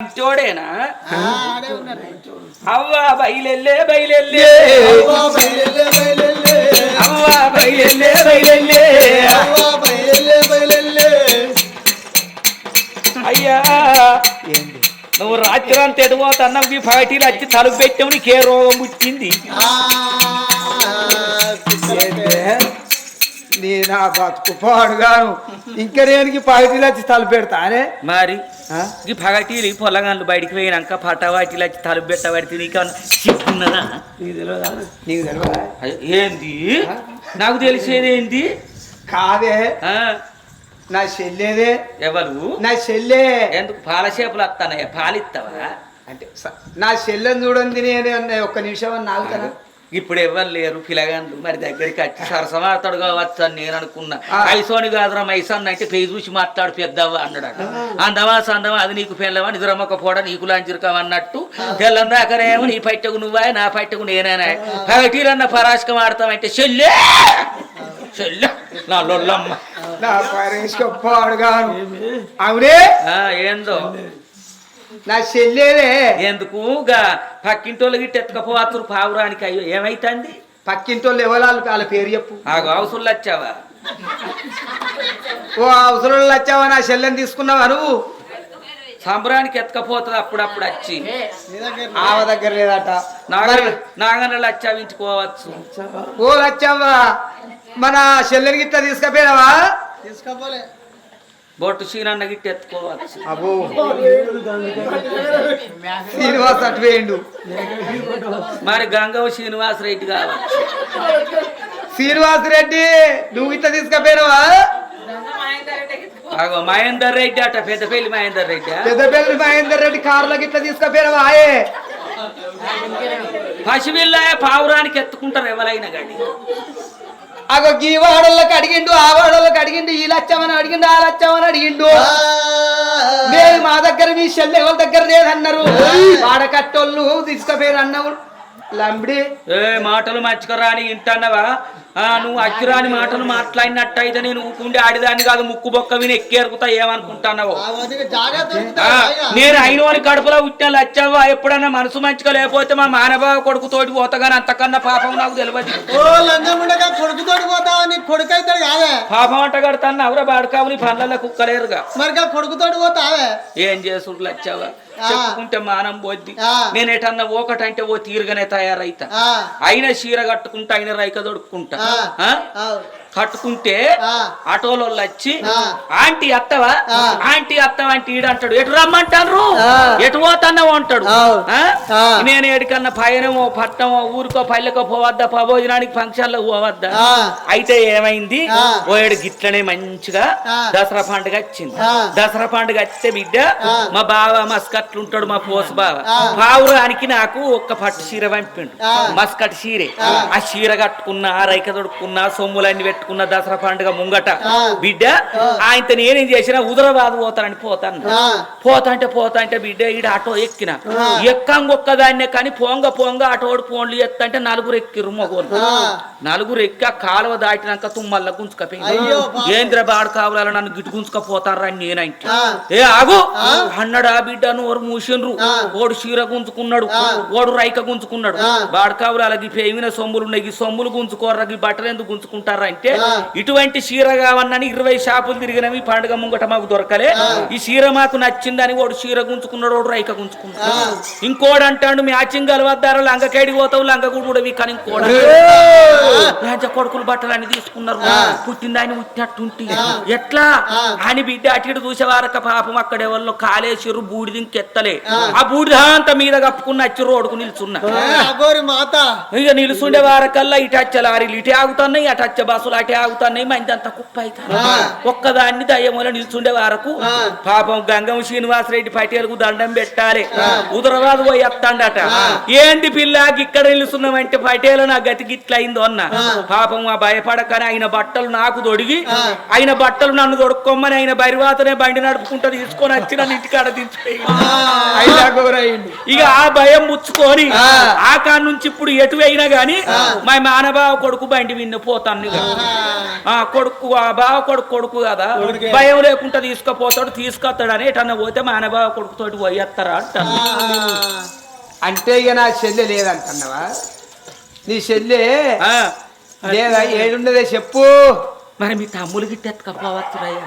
ఉన్నారు అవ్వా బయలెల్లే బయలెల్లే అవ్వా బయలెల్లే బయలెల్లే అవ్వా బయలెల్లే బయలెల్లే అవ్వా బయలెల్లే బయలెల్లే అయ్యా నువ్వు రాత్రి అంతా ఎడిపోతున్నావు ఈ పార్టీలు వచ్చి తలుపు పెట్టావు నీకే రోగం పుట్టింది నీ నా బతుకు పాడుగాను. ఇంకా నేనికి పార్టీలు వచ్చి తలపెడతానే మరి ఆ? ఈ పగటీలు పొలగాన్లు బయటికి పోయినాక పటవాటిలు వచ్చి తలుపు పెట్టబడితే నీకు తెలియదా నీకు తెలియదా ఏంది? నాకు తెలిసేది ఏంది? కాదే. నా చెల్లేదే. ఎవరు? నా చెల్లె. ఎందుకు పాల చేపలు వస్తానయ్యా పాలిస్తావా అంటే నా చెల్లెని చూడండి నేను ఒక్క నిమిషం అని నాగుతానా ఇప్పుడు ఎవరు లేరు? పిలగాండ్లు మరి దగ్గరికి వచ్చి సరసమాడతాడు కావచ్చు అని నేను అనుకున్నా. ఐసోని కాదురా మైసన్ అంటే పేరు చూసి మాట్లాడు పెద్దవా అన్నాడట. అందమా సందమా అది నీకు పెళ్ళవా? నిద్రమ్మకపోడ నీకు లాంచిరుకావు అన్నట్టు. తెల్లందాకనేమో నీ పట్టకు నువ్వా నా పట్టకు నేనేనా. పగటీలన్న పరాశకం ఆడతామంటే చెల్లె! చెల్లె! నా లొల్లమ్మ. నా పరేష్క పాడుగాను. అవునే? ఏందో? నా చెల్లేదే ఎందుకు? గా పక్కింటోళ్ళు గిట్ట ఎత్తుకపోతురు పావురానికి. అయ్యో ఏమైతుంది? పక్కింటోళ్ళు ఎవరాలు వాళ్ళ? పేరు చెప్పు. ఆగు అవసరం వచ్చావా? ఓ అవసరం వచ్చావా? నా చెల్లెని తీసుకున్నావా నువ్వు? సంబరానికి ఎత్తుకపోతుంది అప్పుడప్పుడు వచ్చి. దగ్గర ఆవ దగ్గర లేదట. నాగన నాగనలు వచ్చావి ఇంటికోవచ్చు ఓ లచ్చవ్వా మన చెల్లెని గిట్ట తీసుకపోయినావా? తీసుకోపోలే. బొట్టు సీనన్న గిట్ట ఎత్తుకోవచ్చు అబ్బో. శ్రీనివాస్ అటు వేయండు. మరి గంగవ శ్రీనివాస్ రెడ్డి కావచ్చు. శ్రీనివాస్ రెడ్డి నువ్వు గిట్ట తీసుకపోయినావా? ఆగో మహేందర్ రెడ్డి అట పెద్దపల్లి మహేందర్ రెడ్డి. పెద్దపల్లి మహేందర్ రెడ్డి కార్లో గిట్ట తీసుకపోయినావా? ఆయే పావురానికి ఎత్తుకుంటారు ఎవరైనా కానీ. అగో గీ వాడోళ్ళకి అడిగిండు ఆ వాడోళ్ళకి అడిగిండు ఈ లచ్చమని అడిగిండు ఆ లచ్చమని అడిగిండు. మా దగ్గర మీ చెల్లె ఎవరి దగ్గర లేదన్నారు. వాడకట్టోళ్ళు తీసుకుపోయారు అన్నావు లంబడి. ఏ మాటలు మర్చికరాని ఇంటన్నవా? ఆ, నువ్వు అచ్చిరాని మాటలు మాట్లాడినట్టు అయితే నేను ఊకుండి ఆడిదాన్ని కాదు ముక్కు బొక్క విని ఎక్కేరుకుతా ఏమనుకుంటున్నావు? నేను అయినోని కడుపులో పుట్టిన లచ్చవ్వా ఎప్పుడన్నా మనసు మంచిగా లేకపోతే మా మానవ కొడుకుతోటి పోతగాని అంతకన్నా పాపం నాకు తెలియదు ఓ లంజముండగా కొడుకుతోటి పోతావా నీ కొడుకు కాదే. పాపం అంట కడతాను అవర బాడకావు నీ పనులలో కుక్కలేరుగా మరి కొడుకుతోటి పోతావే. ఏం చేసుడు లచ్చావా. చెప్పుకుంటే మానం పోద్ది. నేను ఎటన్నా ఒకటంటే ఓ తీరుగానే తయారైతా. అయిన చీర కట్టుకుంటా అయిన రైక దొడుక్కుంటా. కట్టుకుంటే. ఆటోలో వచ్చి. ఆంటీ అత్తవా. ఆంటీ అత్తవా అంటే ఈడంటాడు ఎటు రమ్మంటారు. ఎటు పోతున్నావు అంటాడు. నేను ఎడికన్నా పయనమో పట్టమో ఊరికో పల్లెకో పోవద్దా భోజనానికి ఫంక్షన్లో పోవద్దా. అయితే ఏమైంది ఏడు గిట్లనే మంచిగా. దసరా పండుగ వచ్చింది. దసరా పండుగ వస్తే బిడ్డ. మా బావ మస్కట్లు ఉంటాడు మా పోసు బావ. పావురానికి నాకు ఒక్క పట్టు చీర పంపిండు. మస్కట్ చీరే ఆ. చీర కట్టుకున్నా రైక తొడుక్కున్నా సొమ్ములన్నీ పెట్టుకున్న దసరా పండుగ ముంగట. బిడ్డ ఆయనతో నేనేం చేసినా హుదరాబాద్ పోతానని పోతాను. పోతా అంటే పోతా అంటే బిడ్డ ఈడ ఆటో ఎక్కిన ఆ. ఎక్కంగా ఒక్కదాన్నే కానీ పోంగ పోంగ ఆటోడు ఫోన్లు ఎత్తంటే నలుగురు ఎక్కిర్రు మగోళ్ళు ఆ. నలుగురు ఎక్కి కాలువ దాటినాక తుమ్మల్ల గుంజుకపోయింది. ఏంద్ర బాడు కావాలని నన్ను గిట్టు గుంజుకపోతారా నేనంటే. ఏ ఆగు. అన్నాడు ఆ బిడ్డ నోరు మూసిండ్రు. ఓడు చీర గుంజుకున్నాడు. ఓడు రైక గుంజుకున్నాడు ఆ. బాడకావులకి పేమిన సొమ్ములు ఉన్నాయి సొమ్ములు గుంజుకోర్రా ఈ బట్టలు ఎందుకు గుంజుకుంటారా అంటే ఆ. ఇటువంటి చీర కావన్నని ఇరవై షాపులు తిరిగినవి పండుగ ముంగట మాకు దొరకలే. ఈ చీర మాకు నచ్చిందని వాడు చీర గుంజుకున్నాడు వాడు రైక గుంజుకున్నాడు. ఆ. ఇంకోడు అంటాడు మ్యాచింగ్ కలవద్దారు లంగకేడి పోతావు లంగ కూడా కానీ ఇంకోడు లంచ కొడుకులు బట్టలు అన్ని తీసుకున్నారు పుట్టింది ఆయన పుట్టినట్టుంటి ఎట్లా? అని బిడ్డ అటు ఇటు చూసేవారక పాపం అక్కడ ఎవరిలో కాలేసిరు బూడిది ఇంకెత్తలే. ఆ. బూడిద అంత మీద కప్పుకున్న వచ్చి రోడ్డుకు నిల్చున్నా. ఇక నిలుచుండే వారకల్లా ఇటు వచ్చే లారీలు ఇటే ఆగుతున్నాయి అటు వచ్చే బస్సులు అటే ఆగుతున్నాయి మంది అంతా కుప్ప అవుతారు ఒక్కదాన్ని దయ్యముల నిల్చుండే వరకు పాపం గంగం శ్రీనివాసరెడ్డి పటేలకు దండం పెట్టాలి. ఉదరరాదు పోయి ఎత్తాండట ఏంది పిల్ల ఇక్కడ నిలుస్తున్నామంటే పటేల నా గతి గిట్లయిందో అన్న. పాపం ఆ భయపడకని ఆయన బట్టలు నాకు దొడిగి ఆయన బట్టలు నన్ను దొడుక్కోమని ఆయన బరివాతనే బండి నడుపుకుంటూ తీసుకొని వచ్చి నన్ను ఇంటికాడ దించిపోయి ఇక ఆ భయం ముచ్చుకొని ఆ. కాడ నుంచి ఇప్పుడు ఎటు అయినా గాని మా మానబావ కొడుకు బండి విన్న పోతాను. ఆ కొడుకు ఆ బావ కొడుకు కొడుకు కదా. భయం లేకుండా తీసుకుపోతాడు తీసుకొస్తాడని ఎటన్నా పోతే మానబావ కొడుకుతోటి పోయేస్తారా అంటాను అంటే ఇక నా చెల్లె లేదంటున్నావా? నీ చెల్లె లేదా ఏడున్నదే చెప్పు. మరి మీ తమ్ములు గిట్ట ఎత్తుకపోవచ్చురయ్యా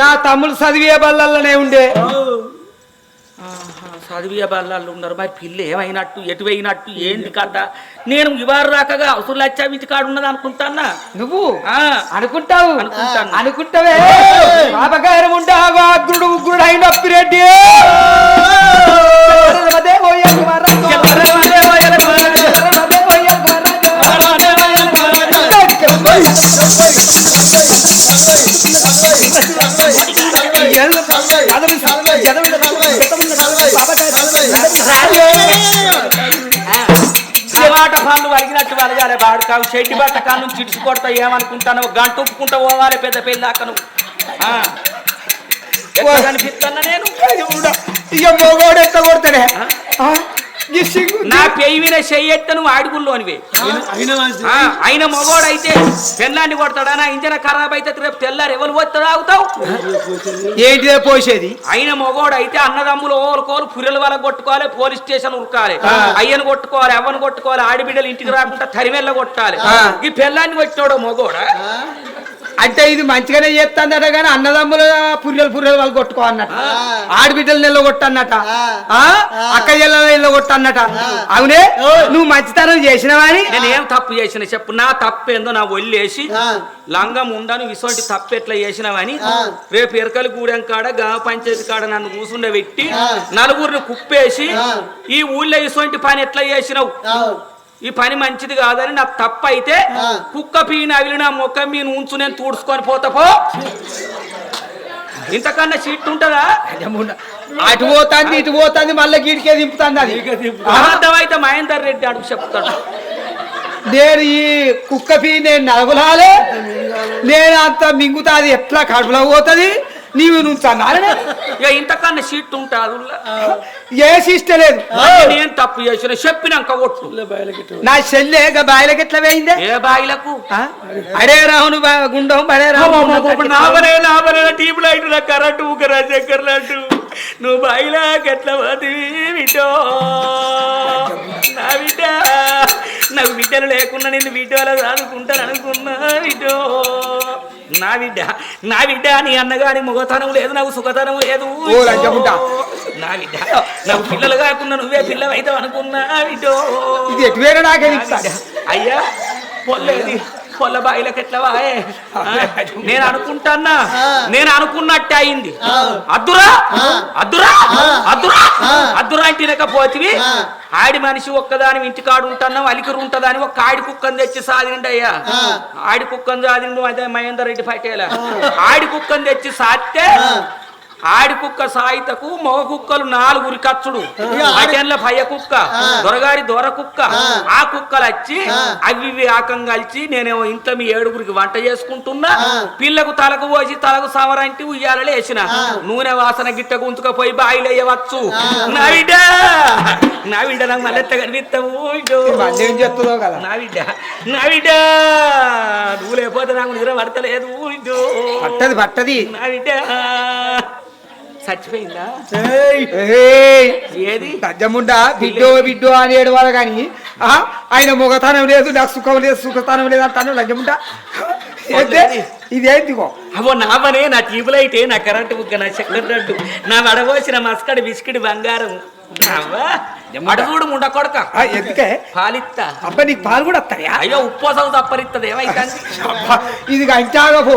నా తమ్ముడు చదివే బల్లల్లోనే ఉండే. చదివే బల్లాళ్ళు ఉన్నారు మరి పిల్ల ఏమైనట్టు ఎటు అయినట్టు ఏంది కథ నేను ఇవారు రాకగా అవసరం లచ్చా ఇంటి కాడు ఉన్నది అనుకుంటానా నువ్వు అనుకుంటావు. అనుకుంటావే పాపకారం ఉంటావా అదే టమాటా పండ్లు వలిగినట్టు వలగాలి వాడు కావు. చెడ్డి బట్ట కాను చిడిచి కొడతా ఏమనుకుంటాను గంట ఉప్పుకుంటా పోవాలి పెద్ద పెళ్ళి దాకా నువ్వు నేను? ఇక మొగోడు కొడతానే. నా పెయిన చెయ్యెత్త నువ్వు ఆడుగుల్లోనివే ఆయన మగోడైతే పెళ్ళాన్ని కొడతాడా? నా ఇంజన ఖరాబ్ అయితే రేపు తెల్లారు ఎవరు పోతాడు ఆగుతావు? ఏంటిదే పోసేది? ఆయన మగోడు అయితే అన్నదమ్ములు ఓలుకోలు పుర్రెల వల్ల కొట్టుకోవాలి పోలీస్ స్టేషన్ ఉరకాలి. అయ్యను కొట్టుకోవాలి అవ్వను కొట్టుకోవాలి ఆడిబిడ్డలు ఇంటికి రాకుండా తరిమెల్ల కొట్టాలి. ఈ పెళ్ళాన్ని కొట్టినోడు మగోడా? అంటే ఇది మంచిగానే చేస్తాందట కానీ అన్నదమ్ముల పుర్రెలు పుర్రెలు వాళ్ళు కొట్టుకో అన్నట ఆ. ఆడబిడ్డలు నెల కొట్టన్నట ఆ. ఆ? అక్క చెల్లెల నెల కొట్టన్నట అవునే నువ్వు మంచితనం చేసినవాని నేను ఏం తప్పు చేసిన చెప్పు నా తప్పు ఏందో నా ఒళ్ళేసి ఆ. లంగం ఉండను ఇటువంటి తప్పు ఎట్లా చేసినావని. రేపు ఎరకల గూడెం కాడ గ్రామ పంచాయతీ కాడ నన్ను కూసుండ పెట్టి ఆ. నలుగురిని కుప్పేసి. ఈ ఊళ్ళో ఇటువంటి పని ఎట్లా చేసినావు. ఈ పని మంచిది కాదని నాకు తప్పు అయితే. కుక్క పీన అవిలి నా మొక్క మీద ఉంచు నేను తూడ్చుకొని పోతా పో. ఇంతకన్నా సీట్ ఉంటుందా? అటు పోతాంది ఇటు పోతాంది మళ్ళీ గీడికే దింపుతాంది అది. అబద్ధమైతే మహేందర్ రెడ్డి అడుగు చెప్తాడు. నేను ఈ కుక్క పీ నేను నలగలాలే నేను అంత మింగుతాది ఎట్లా కడుపులో పోతుంది? నీవు అన్నారనే ఇక ఇంతకన్నా సీట్ ఉంటుంది ఏ సిస్టర్ లేదు. నేను తప్పు చేసిన చెప్పినాక కొట్టు. నా చెల్లె బాయిలకి ఎట్లా వేయిందే? ఏ బాయిలకు? ఆ? అడే రాహును బా- గుండం బడే రాహును నావరే నావరే టీప్ లైట్ నా కరెంట్ ఊకరా చక్కర్ లడ్డు. నువ్వు బాయిలాకి ఎట్లా బిడ్డో? నా బిడ్డ నాకు బిడ్డలు లేకుండా నేను బిడ్డలో చదువుకుంటాను అనుకున్నా బిడ్డో. నా బిడ్డ నా బిడ్డ నీ అన్నగాని మొగతనం లేదు నాకు సుఖతనం లేదు. నా బిడ్డ నాకు పిల్లలు కాకుండా నువ్వే పిల్లవైతావు అనుకున్నా బిడ్డో. ఇది నాకే అయ్యా పొల్లేది పొల్ల బాయిలకు ఎట్లా వాయే నేను అనుకుంటానా నేను అనుకున్నట్టే అయింది అద్దురా? అద్దురా? అద్దురా అద్దురా ఇంటినకపోతివి ఆడి మనిషి ఒక్కదాని ఇంటికాడు ఉంటున్నావు అలికరు ఉంటదని ఒక ఆడి కుక్కని తెచ్చి సాదిండి అయ్యా ఆడి కుక్కని సాదిండు అదే మహేందర్ రెడ్డి పటేల. ఆడి కుక్కని తెచ్చి సాస్తే ఆడి కుక్క సాయితకు మగ కుక్కలు నాలుగురి కచ్చుడు అటెన్ల పయ్య కుక్క దొరగారి దొర కుక్క ఆ. కుక్కలు వచ్చి అవి ఆకం కలిసి నేనేమో ఇంట్లో మీ ఏడుగురికి వంట చేసుకుంటున్నా పిల్లకు తలకు పోసి తలకు సమరంటి ఉయ్యాలలో వేసిన. నూనె వాసన గిట్ట గుంతుకపోయి బాయిలు వేయవచ్చు. నా బిడ్డ నా బిడ్డ నాకు మళ్ళీ కనిపిస్తాము మళ్ళీ ఏం చెప్తుందో కదా? నా బిడ్డ నా బిడ్డ నువ్వు లేకపోతే నాకు నిద్ర పడతలేదు. పట్టది పట్టది. నా బిడ్డ చచ్చిపోయిందా? ఏయ్, ఏది? బిడ్డో బిడ్డో అని ఏడవాలి కానీ ఆ, ఆయన మొగతనం లేదు నాకు సుఖం లేదు సుఖతనం లేదు అంటాను లజ్జముండా. ఏంటే ఇదేంటిగో అవో నా పనే నా ట్యూబ్ లైట్ నా కరెంట్ బుక్ నా చక్కెర నా వడబోసిన మస్కడి బిస్కిట్ బంగారం. అడుగుడు ముండ కొడక. ఎందుకే? పాలిత్తా. అబ్బా నీకు పాలు కూడా వస్తాయా? అయ్యో ఉప్పోసం ఇది గంటాగా పో.